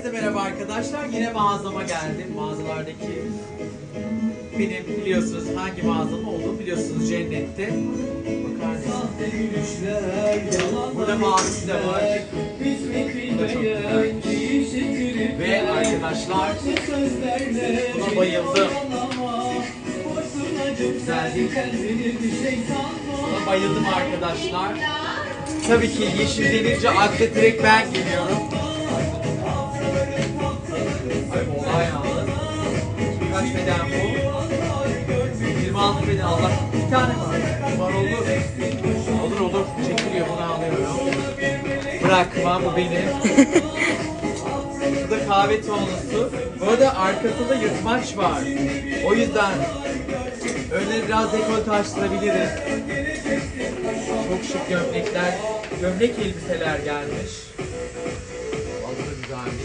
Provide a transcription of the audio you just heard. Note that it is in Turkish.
Herkese merhaba arkadaşlar. Yine mağazama geldim. Mağazalardaki benim biliyorsunuz hangi mağazam olduğunu biliyorsunuz cennette. Burada mavisi de var. Ve arkadaşlar buna bayıldım. Güzel? Buna bayıldım arkadaşlar. Tabii ki yeşil denince akla direkt ben geliyorum. Kaç beden bu? 26 beden Allah. Bir tane var. Var olur. Olur olur. Çekiliyor bunu alıyorum. Bırakma bu benim. Bu da kahve tonlusu. Bu arada arkasında yırtmaç var. O yüzden önüne biraz dekolte açtırabiliriz. Çok şık gömlekler, gömlek elbiseler gelmiş. Vallahi güzelmiş.